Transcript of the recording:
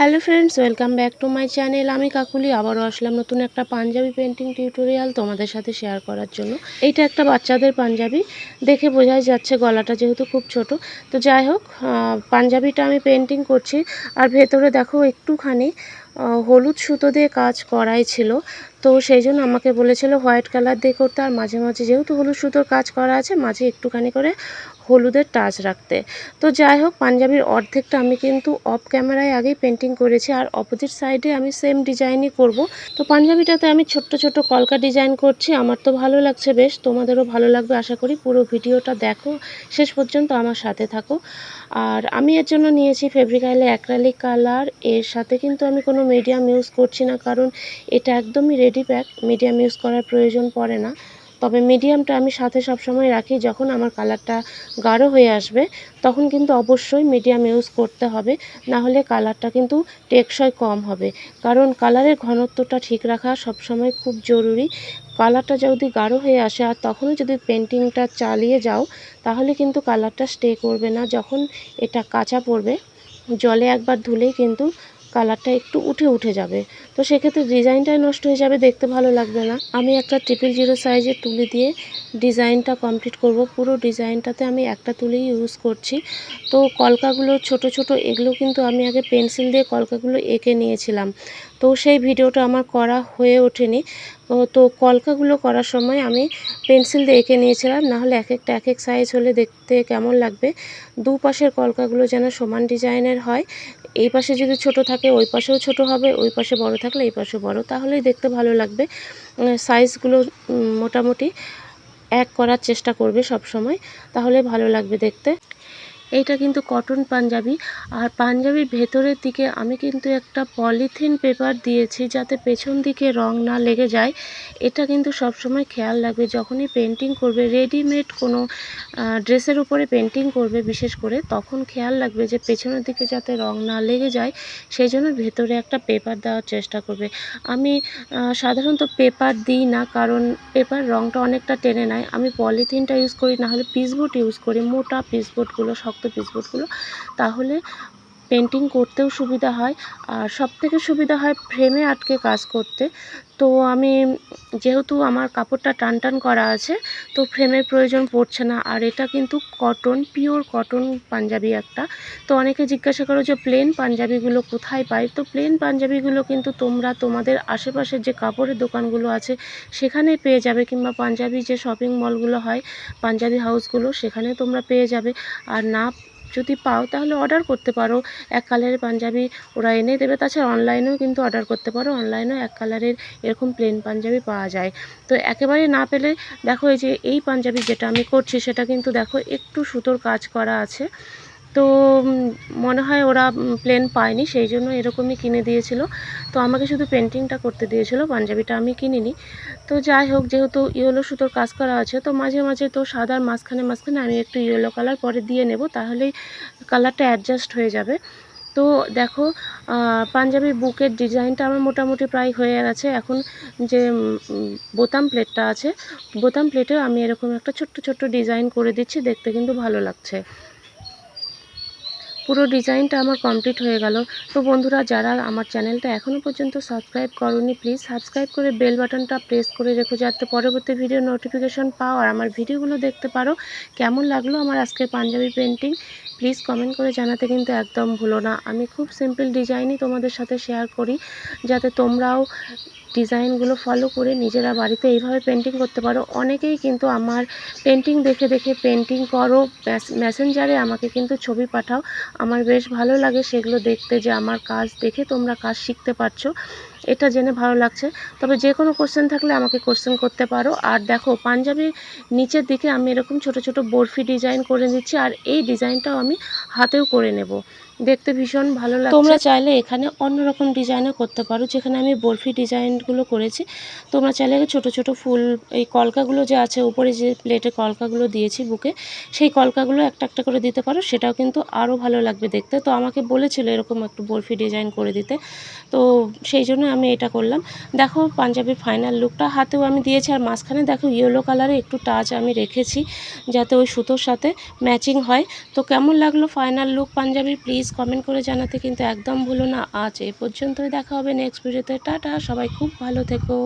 Hello friends, welcome back to my channel. আমি কাকুলি, আবারও আসলাম নতুন একটা পাঞ্জাবি পেন্টিং টিউটোরিয়াল তোমাদের সাথে শেয়ার করার জন্য। এইটা একটা বাচ্চাদের পাঞ্জাবি। দেখে বোঝাই যাচ্ছে গলাটা যেহেতু খুব ছোট। তো যাই হোক পাঞ্জাবিটা আমি পেন্টিং করছি। আর ভেতরে দেখো একটুখানি হলুদ সুতো দিয়ে কাজ করাই ছিল। তো সেই জন্য আমাকে বলেছিল হোয়াইট কালার দিয়ে করতে, আর মাঝে মাঝে যেহেতু হলুদ সুতোর কাজ করা আছে, মাঝে একটুখানি করে হলুদের টাচ রাখতে। তো যাই হোক, পাঞ্জাবির অর্ধেকটা আমি কিন্তু অফ ক্যামেরায় আগেই পেন্টিং করেছি, আর অপোজিট সাইডে আমি সেম ডিজাইনই করব। তো পাঞ্জাবিটাতে আমি ছোট্ট ছোট্ট কলকা ডিজাইন করছি, আমার তো ভালো লাগছে বেশ, তোমাদেরও ভালো লাগবে, আশা করি পুরো ভিডিওটা দেখো। শেষ পর্যন্ত আমার সাথে থাকো। আর আমি এর জন্য নিয়েছি ফেব্রিক আইলে অ্যাক্রালিক কালারের সাথে কিন্তু আমি কোনো মিডিয়াম ইউজ করছি না, কারণ এটা একদমই রেডি প্যাক মিডিয়াম ইউজ করার প্রয়োজন পড়ে না। তবে মিডিয়ামটা আমি সাথে সবসময় রাখি, যখন আমার কালারটা গাঢ় হয়ে আসবে, তখন কিন্তু অবশ্যই মিডিয়াম ইউজ করতে হবে না হলে কালারটা কিন্তু টেকসই কম হবে। কারণ কালারের ঘনত্বটা ঠিক রাখা সবসময় খুব জরুরি। কালারটা যদি গাঢ় হয়ে আসে, আর তখনও যদি পেন্টিংটা চালিয়ে যাও, তাহলে কিন্তু কালারটা স্টে করবে না, যখন এটা কাঁচা পড়বে। জলে একবার ধুলেই কিন্তু কালারটা একটু উঠে উঠে যাবে। তো সেক্ষেত্রে ডিজাইনটাই নষ্ট হয়ে যাবে, দেখতে ভালো লাগবে না। আমি একটা ট্রিপল জিরো সাইজের তুলি দিয়ে ডিজাইনটা কমপ্লিট করব। পুরো ডিজাইনটাতে আমি একটা তুলি ইউজ করছি। তো কলকাগুলো ছোট ছোট, এগুলো কিন্তু আমি আগে পেন্সিল দিয়ে কলকাগুলো এঁকে নিয়েছিলাম। তো সেই ভিডিওটা আমার করা হয়ে ওঠেনি। তো কলকাগুলো করার সময় আমি পেন্সিল দিয়ে এঁকে নিয়েছিলাম। নাহলে এক একটা, এক এক সাইজ হলে দেখতে কেমন লাগবে। দুপাশের কলকাগুলো যেন সমান ডিজাইনের হয়। এই পাশে যদি ছোট থাকে, ওই পাশেও ছোট হবে, ওই পাশে বড় থাকলে এই পাশেও বড়। তাহলেই দেখতে ভালো লাগবে। সাইজগুলো মোটামুটি এক করার চেষ্টা করবে সব সময় তাহলে ভালো লাগবে দেখতে। এইটা কিন্তু কটন পাঞ্জাবি। আর পাঞ্জাবির ভেতরের দিকে আমি কিন্তু একটা পলিথিন পেপার দিয়েছি যাতে পেছন দিকে রং না লেগে যায়। এটা কিন্তু সব সময় খেয়াল রাখবে, যখনই পেন্টিং করবে রেডিমেড কোনো ড্রেসের উপরে পেন্টিং করবে বিশেষ করে, তখন খেয়াল রাখবে যে পেছনের দিকে যাতে রং না লেগে যায় সেই জন্য ভেতরে একটা পেপার দেওয়ার চেষ্টা করবে। আমি সাধারণত পেপার দিই না, কারণ পেপার রংটা অনেকটা টেনে নেয়। আমি পলিথিনটা ইউজ করি না হলে পিসবোর্ড ইউজ করি, মোটা পিসবোর্ডগুলো শক্ত পিসবোর্ডগুলো তাহলে পেন্টিং করতেও সুবিধা হয়। আর সব থেকে সুবিধা হয় ফ্রেমে আটকে কাজ করতে। তো আমি যেহেতু আমার কাপড়টা টান টান করা আছে, তো ফ্রেমের প্রয়োজন পড়ছে না। আর এটা কিন্তু কটন, পিওর কটন পাঞ্জাবি একটা। তো অনেকে জিজ্ঞাসা করো যে, প্লেন পাঞ্জাবিগুলো কোথায় পাই? তো প্লেন পাঞ্জাবিগুলো কিন্তু তোমরা তোমাদের আশেপাশের যে কাপড়ের দোকানগুলো আছে, সেখানে পেয়ে যাবে। কিংবা পাঞ্জাবি যে শপিং মলগুলো হয়, পাঞ্জাবি হাউসগুলো, সেখানে তোমরা পেয়ে যাবে। আর না যদি পাও তাহলে অর্ডার করতে পারো। এক কালারের পাঞ্জাবি ওরা এনে দেবে। তাছাড়া অনলাইনেও কিন্তু অর্ডার করতে পারো। অনলাইনেও এক কালারের এরকম প্লেন পাঞ্জাবি পাওয়া যায়। তো একেবারে না পেলে দেখো এই যে এই পাঞ্জাবি যেটা আমি করছি, সেটা কিন্তু দেখো একটু সুতোর কাজ করা আছে। তো মনে হয় ওরা প্লেন পায়নি, সেই জন্য এরকমই কিনে দিয়েছিল। তো আমাকে শুধু পেন্টিংটা করতে দিয়েছিল, পাঞ্জাবিটা আমি কিনিনি। তো যাই হোক, যেহেতু ইয়েলো সুতোর কাজ করা আছে, তো মাঝে মাঝে তো সাদার মাঝখানে মাঝখানে আমি একটু ইয়েলো কালার পরে দিয়ে নেব, তাহলেই কালারটা অ্যাডজাস্ট হয়ে যাবে। তো দেখো পাঞ্জাবি বুকের ডিজাইনটা আমার মোটামুটি প্রায় হয়ে গেছে। এখন যে বোতাম প্লেটটা আছে, বোতাম প্লেটেও আমি এরকম একটা ছোট্ট ছোট্ট ডিজাইন করে দিচ্ছি, দেখতে কিন্তু ভালো লাগছে। পুরো ডিজাইনটা আমার কমপ্লিট হয়ে গেল। তো বন্ধুরা, যারা আমার চ্যানেলটা এখনও পর্যন্ত সাবস্ক্রাইব করনি, প্লিজ সাবস্ক্রাইব করে বেল বাটনটা প্রেস করে রেখো যাতে পরবর্তী ভিডিও নোটিফিকেশন পাও আর আমার ভিডিওগুলো দেখতে পারো। কেমন লাগল আমার আজকের পাঞ্জাবি পেন্টিং প্লিজ কমেন্ট করে জানাতে কিন্তু একদম ভুলো না। আমি খুব সিম্পল ডিজাইনই তোমাদের সাথে শেয়ার করি, যাতে তোমরাও ডিজাইনগুলো ফলো করে নিজেরা বাড়িতে এইভাবে পেন্টিং করতে পারো। অনেকেই কিন্তু আমার পেন্টিং দেখে দেখে পেন্টিং করো মেসেঞ্জারে আমাকে কিন্তু ছবি পাঠাও। আমার বেশ ভালো লাগে সেগুলো দেখতে যে আমার কাজ দেখে তোমরা কাজ শিখতে পারছ। এটা জেনে ভালো লাগছে। তবে যে কোনো কোশ্চেন থাকলে আমাকে কোশ্চেন করতে পারো। আর দেখো পাঞ্জাবির নিচের দিকে আমি এরকম ছোট ছোট বরফি ডিজাইন করে দিচ্ছি আর এই ডিজাইনটাও আমি হাতেও করে নেব। দেখতে ভীষণ ভালো লাগছে। তোমরা চাইলে এখানে অন্যরকম ডিজাইনও করতে পারো, যেখানে আমি বরফি ডিজাইনগুলো করেছি। তোমরা চাইলে ছোট ছোট ফুল, এই কলকাগুলো যে আছে, উপরে যে প্লেটে কলকাগুলো দিয়েছি বুকে, সেই কলকাগুলো একটা একটা করে দিতে পারো। সেটাও কিন্তু আরও ভালো লাগবে দেখতে। তো আমাকে বলেছিল এরকম একটু বরফি ডিজাইন করে দিতে। তো সেই জন্য আমি এটা করলাম। দেখো পাঞ্জাবি ফাইনাল লুকটা হাতেও আমি দিয়েছি আর মাঝখানে দেখো ইয়েলো কালারে একটু টাচ আমি রেখেছি যাতে ওই সুতোর সাথে ম্যাচিং হয়। তো কেমন লাগল final look Punjabi? Please comment করে জানাতে কিন্তু একদম ভুলো না। আজ এ পর্যন্তই দেখা হবে নেক্সট ভিডিওতে টাটা, সবাই খুব ভালো থেকো।